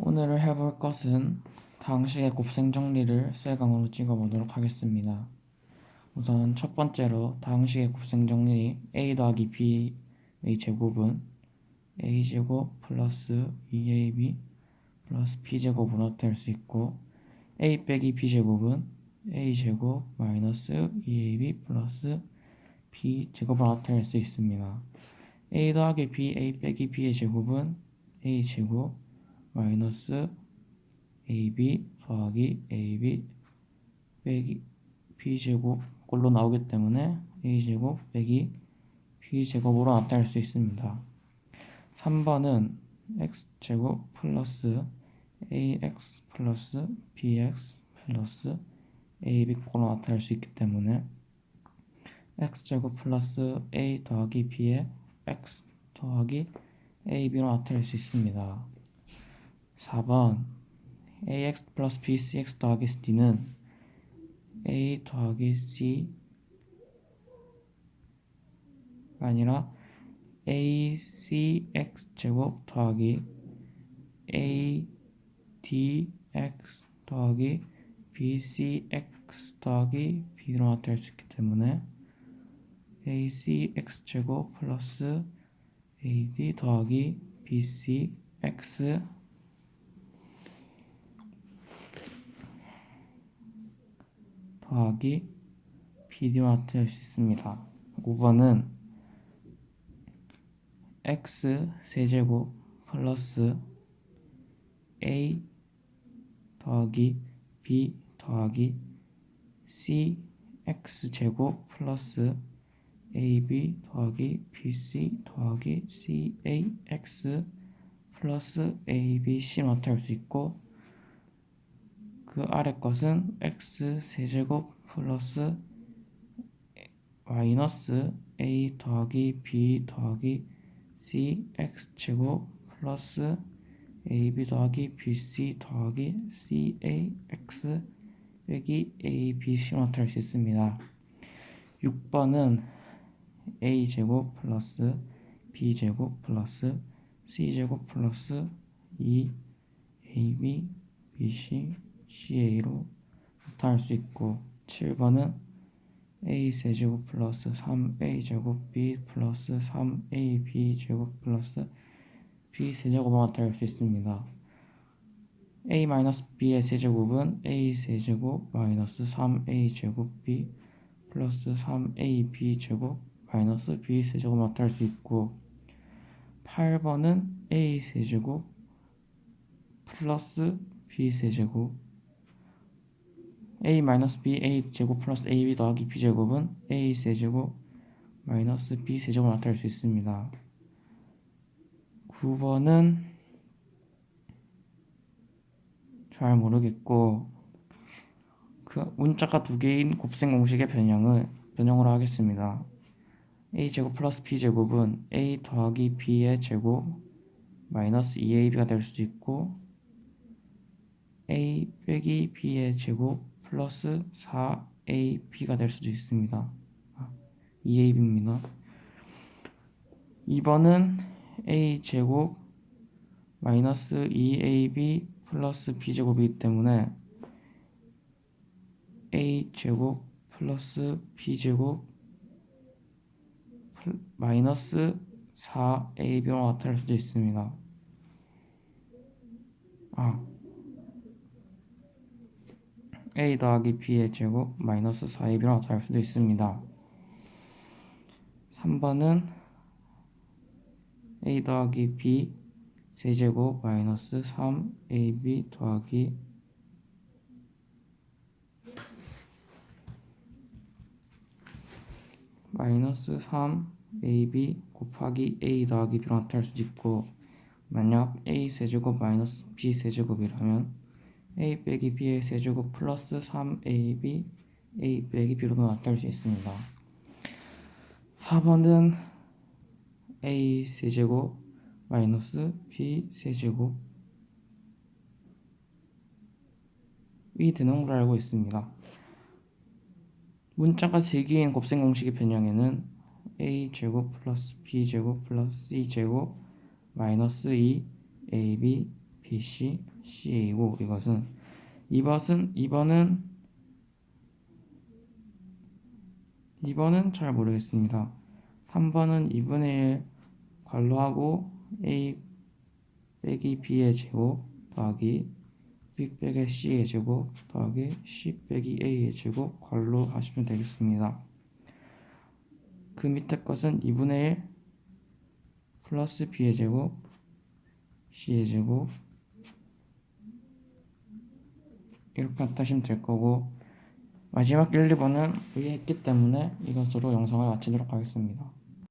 오늘 해볼 것은 다항식의 곱셈 정리를 셀강으로 찍어보도록 하겠습니다. 우선 첫 번째로 다항식의 곱셈 정리 a 더하기 b의 제곱은 a제곱 플러스 2ab 플러스 b제곱으로 나타낼 수 있고 a 빼기 b제곱은 a제곱 마이너스 2ab 플러스 b제곱으로 나타낼 수 있습니다. a 더하기 b, a 빼기 b의 제곱은 a제곱 마이너스 ab 더하기 ab 빼기 b제곱 꼴로 나오기 때문에 a제곱 빼기 b제곱으로 나타낼 수 있습니다. 3번은 x제곱 플러스 ax 플러스 bx 플러스 ab 꼴로 나타낼 수 있기 때문에 x제곱 플러스 a 더하기 b의 x 더하기 ab로 나타낼 수 있습니다. 4번 ax 플러스 bcx 더하기 cd는 a 더하기 c 아니라 acx 제곱 더하기 a dx 더하기 bcx 더하기 b로 나타낼 수 있기 때문에 acx 제곱 플러스 ad 더하기 bcx 더하기 bd로 나타낼 수 있습니다. 5번은 x 세제곱 플러스 a 더하기 b 더하기 c x 제곱 플러스 ab 더하기 bc 더하기 cax 플러스 abc 나타낼 수 있고 그 아래 것은 x 세제곱 플러스 마이너스 a 더하기 b 더하기 c x 제곱 플러스 ab 더하기 bc 더하기 cax 빼기 abc로 나타낼 수 있습니다. 6번은 a 제곱 플러스 b 제곱 플러스 c 제곱 플러스 2 ab bc ca로 나타낼 수 있고 7번은 a 세제곱 플러스 3a 제곱 b 플러스 3ab 제곱 플러스 b 세제곱으로 나타낼 수 있습니다. a 마이너스 b의 세제곱은 a 세제곱 마이너스 3a 제곱 b 플러스 3ab 제곱 마이너스 b 세제곱으로 나타낼 수 있고 8번은 a 세제곱 플러스 b 세제곱 a 마이너스 b a 제곱 플러스 ab 더하기 b 제곱은 a 세제곱 마이너스 b 세제곱을 나타낼 수 있습니다. 9번은 잘 모르겠고 그 문자가 두 개인 곱셈 공식의 변형을 변형으로 하겠습니다. a 제곱 플러스 b 제곱은 a 더하기 b의 제곱 마이너스 2ab가 될 수도 있고 a 빼기 b의 제곱 플러스 4ab가 될 수도 있습니다. 2ab입니다. 2번은 a 제곱 마이너스 2ab 플러스 b 제곱이기 때문에 a 제곱 플러스 b 제곱 마이너스 4ab로 나타날 수도 있습니다. 아 a 더하기 b의 제곱 마이너스 4ab로 나타날 수도 있습니다. 3번은 a 더하기 b 세제곱 마이너스 3ab 더하기 마이너스 3ab 곱하기 a 더하기 b로 나타날 수도 있고 만약 a 세제곱 마이너스 b 세제곱이라면 a 빼기 b의 세제곱 플러스 3ab a 빼기 b로도 나타날 수 있습니다. 4번은 a 세제곱 마이너스 b 세제곱 이 되는 걸 알고 있습니다. 문자가 세 개인 곱셈 공식의 변형에는 a 제곱 플러스 b 제곱 플러스 c 제곱 마이너스 2 ab BC, CA이고 이것은 2번은 2번은 2번은 잘 모르겠습니다. 3번은 2분의 1 괄호하고 A 빼기 B의 제곱 더하기 B 빼기 C의 제곱 더하기 C 빼기 A의 제곱 괄호 하시면 되겠습니다. 그 밑에 것은 2분의 1 플러스 B의 제곱 C의 제곱 이렇게 하시면 될 거고 마지막 1, 2번은 의했기 때문에 이것으로 영상을 마치도록 하겠습니다.